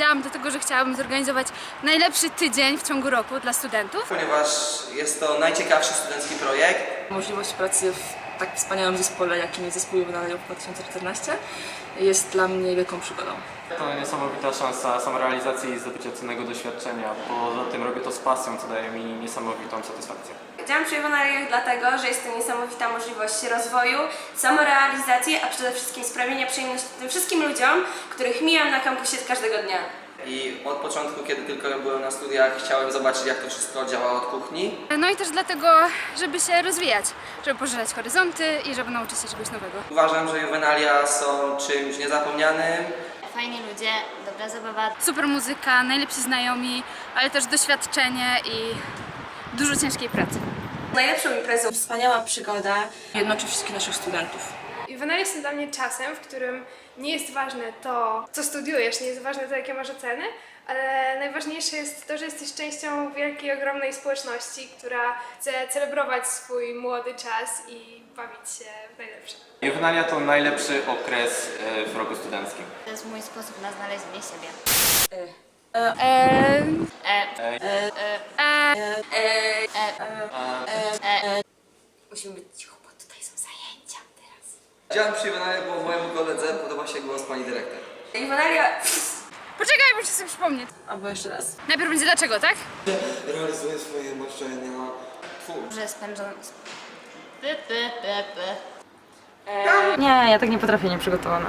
dowiedziałam do tego, że chciałabym zorganizować najlepszy tydzień w ciągu roku dla studentów. Ponieważ jest to najciekawszy studencki projekt, Możliwość pracy w tak wspaniałym zespole, jakim jest zespół Juvenaliów 2014 jest dla mnie wielką przygodą. To niesamowita szansa samorealizacji i zdobycia cennego doświadczenia. Poza tym robię to z pasją, co daje mi niesamowitą satysfakcję. Działam przy Iwonariach dlatego, że jest to niesamowita możliwość rozwoju, samorealizacji, a przede wszystkim sprawienia przyjemności tym wszystkim ludziom, których mijam na kampusie każdego dnia. i od początku, kiedy tylko byłem na studiach, chciałem zobaczyć, jak to wszystko działa od kuchni. No i też dlatego, żeby się rozwijać, żeby poszerzać horyzonty i żeby nauczyć się czegoś nowego. Uważam, że juwenalia są czymś niezapomnianym, Fajni ludzie, dobra zabawa, Super muzyka, najlepsi znajomi, ale też doświadczenie i dużo ciężkiej pracy. Najlepszą imprezą Wspaniała przygoda. Jednoczy wszystkich naszych studentów. Juwenalia są dla mnie czasem, w którym nie jest ważne to, co studiujesz, nie jest ważne to, jakie masz oceny, ale najważniejsze jest to, że jesteś częścią wielkiej, ogromnej społeczności, która chce celebrować swój młody czas i bawić się w najlepsze. Juvenalia to najlepszy okres e, w roku studenckim. to jest mój sposób na znalezienie siebie. Eee, E, eee, musimy być cicho, bo tutaj są zajęcia teraz. Działam przy juwenaliach, bo mojemu koledze podoba się głos pani dyrektor. Iwonaria poczekaj, muszę sobie przypomnieć. Albo jeszcze raz. Najpierw będzie dlaczego, tak? Realizuję swoje marzenia. Że spędzą... Py, py, py, py. Nie, ja tak nie potrafię, nieprzygotowana.